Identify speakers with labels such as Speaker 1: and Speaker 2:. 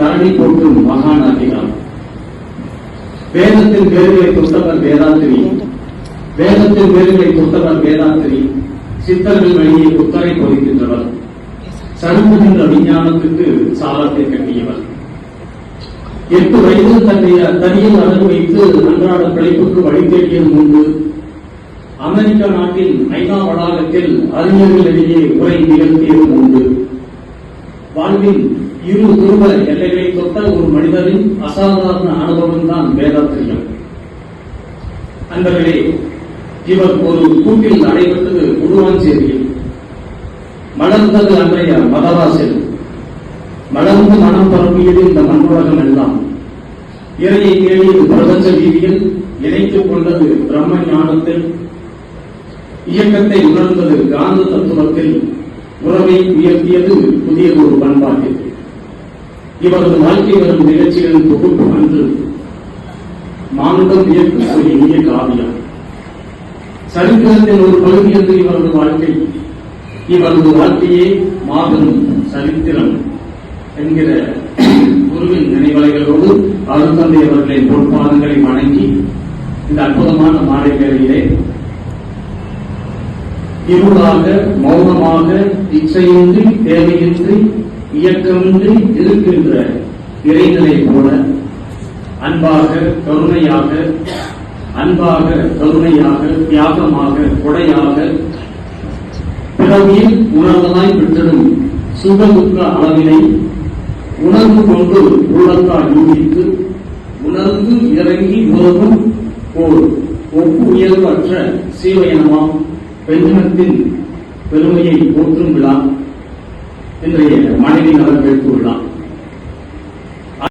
Speaker 1: தரணி போற்றும் மகாநாட்டினார் வேதத்தில் வேர்களை புத்தகம் வேதாத்திரி. வேதத்தில் வேர்களை புத்தகம் வேதாத்திரி. சித்தர்கள் வழியை புத்தரை பொறிக்கின்றவர். சரும்புகின்ற விஞ்ஞானத்துக்கு சாலத்தை கட்டியவர். எட்டு வயதில் தன்னை தனியில் அடகு வைத்து அன்றாட பிழைப்புக்கு வழி தேடியது உண்டு அமெரிக்க நாட்டில் ஐநா வளாகத்தில் அறிஞர்களிடையே உரை நிகழ்த்தியதும் உண்டு வாழ்வின் இரு துருவ எல்லைகளை தொட்ட ஒரு மனிதரின் அசாதாரண அனுபவம் தான் வேதாத்திரியம். அன்பர்களே இவர் ஒரு கூட்டில் நடைபெற்றது உருவாஞ்சேரியில் மலர்ந்தது அன்றைய மதவாசல் மலர்ந்து மனம் பரப்பியது இந்த மண்ணுலகம் எல்லாம். இறையை தேடியது பிரபஞ்ச வீதியில் இணைத்துக் கொண்டது பிரம்ம ஞானத்தில். இயக்கத்தை உணர்ந்தது காந்த தத்துவத்தில் உறவை உயர்த்தியது புதியதொரு பண்பாட்டில் இவரது வாழ்க்கை வரும் நிகழ்ச்சிகளின் தொகுப்பு அன்று மானுடம் வியக்கும் ஒரு இனிய காவியம் சரித்திரத்தின் ஒரு பகுதி என்று இவரது வாழ்க்கை. இவரது வாழ்க்கையே மாபெரும் சரித்திரம் என்கிற குருவின் நினைவலைகளோடு அருந்தந்தை அவர்களின் பொற்பாதங்களை வணங்கி இந்த அற்புதமான மாலை வேளையிலே இருளாக மௌனமாக இச்சையின்றி தேவையின்றி இயக்கமின்றி இருக்கின்ற இறைநிலை போல அன்பாக கருணையாக அன்பாக கருணையாக தியாகமாக கொடையாக பிறவியில் உணர்வதாய் பெற்றிடும் சுகமுக்க அளவினை உணர்வு கொண்டு உள்ளத்தால் யூகித்து உணர்ந்து இறங்கி உதவும் ஓர் ஒப்பு உயர்வற்ற சீவயனமாம் பெண்ணினத்தின் பெருமையை போற்றும் விழா. இன்றைய மனைவி நலர்களுக்கு விழா